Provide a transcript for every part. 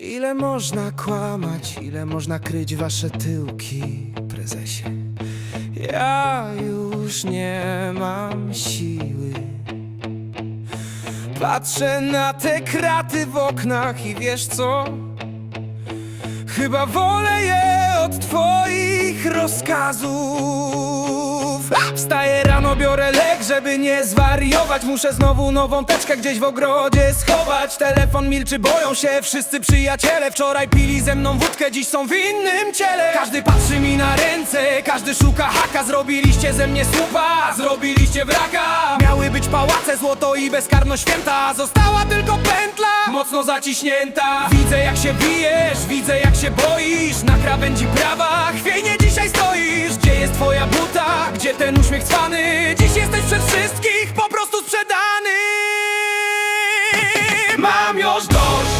Ile można kłamać, ile można kryć wasze tyłki, prezesie? Ja już nie mam siły. Patrzę na te kraty w oknach i wiesz co? Chyba wolę je od twoich rozkazów Wstaję rano, biorę lek, żeby nie zwariować. Muszę znowu nową teczkę gdzieś w ogrodzie schować. Telefon milczy, boją się wszyscy przyjaciele. Wczoraj pili ze mną wódkę, dziś są w innym ciele. Każdy patrzy mi na ręce, każdy szuka haka. Zrobiliście ze mnie słupa, zrobiliście wraka. Miały być pałace, złoto i bezkarność święta. Została tylko pętla, mocno zaciśnięta. Widzę jak się bijesz, widzę jak się boisz. Na krawędzi prawa, chwiejnie ten uśmiech cwany. Dziś jesteś przez wszystkich po prostu sprzedany. Mam już dość,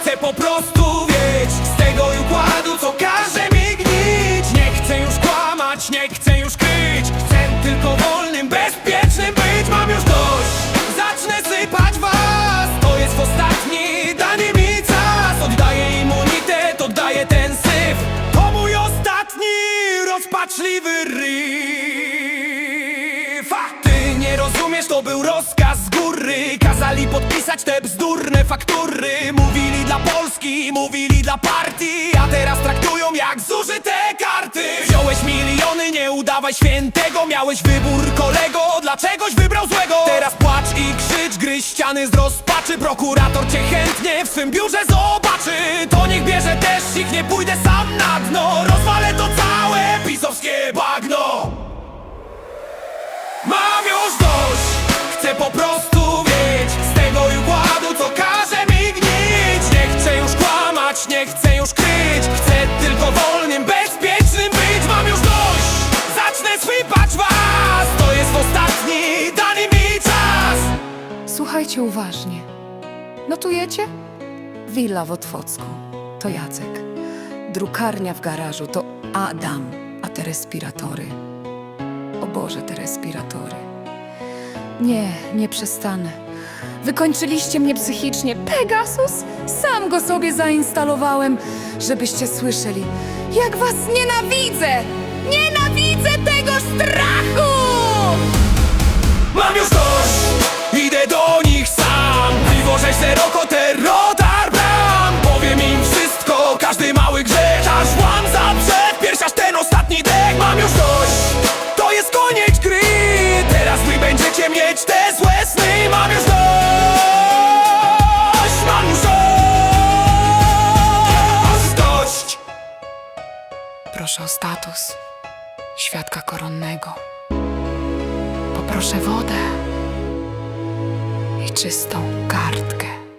chcę po prostu wiedzieć Z tego układu, co każe mi gnić. Nie chcę już kłamać, nie chcę już kryć. Chcę tylko wolnym, bezpiecznym być. Mam już dość, zacznę sypać was. To jest ostatni, dany mi czas. Oddaję immunitet, oddaję ten syf. To mój ostatni, rozpaczliwy ryf to był rozkaz z góry. Kazali podpisać te bzdurne faktury. Mówili dla Polski, mówili dla partii A teraz traktują jak zużyte karty. Wziąłeś miliony, nie udawaj świętego. Miałeś wybór kolego, dlaczegoś wybrał złego. Teraz płacz i krzycz, gryź ściany z rozpaczy. Prokurator cię chętnie w swym biurze zobaczy. To niech bierze też ich, nie pójdę sam na dno. Rozwalę to całe po prostu wiedzieć Z tego układu, co każe mi gnić Nie chcę już kłamać, nie chcę już kryć Chcę tylko wolnym, bezpiecznym być Mam już dość, zacznę swypać was To jest ostatni, dany mi czas Słuchajcie uważnie. Notujecie? Willa w Otwocku. To Jacek. Drukarnia w garażu to Adam. A te respiratory. O Boże, te respiratory. Nie, nie przestanę. Wykończyliście mnie psychicznie. Pegasus? Sam go sobie zainstalowałem, żebyście słyszeli, jak was nienawidzę! Nienawidzę tego strachu! Mam już dość, idę do nich sam Piwo żeś szeroko będziecie mieć te złe sny Mam już dość, mam już dość Dość Proszę o status świadka koronnego. Poproszę wodę i czystą kartę.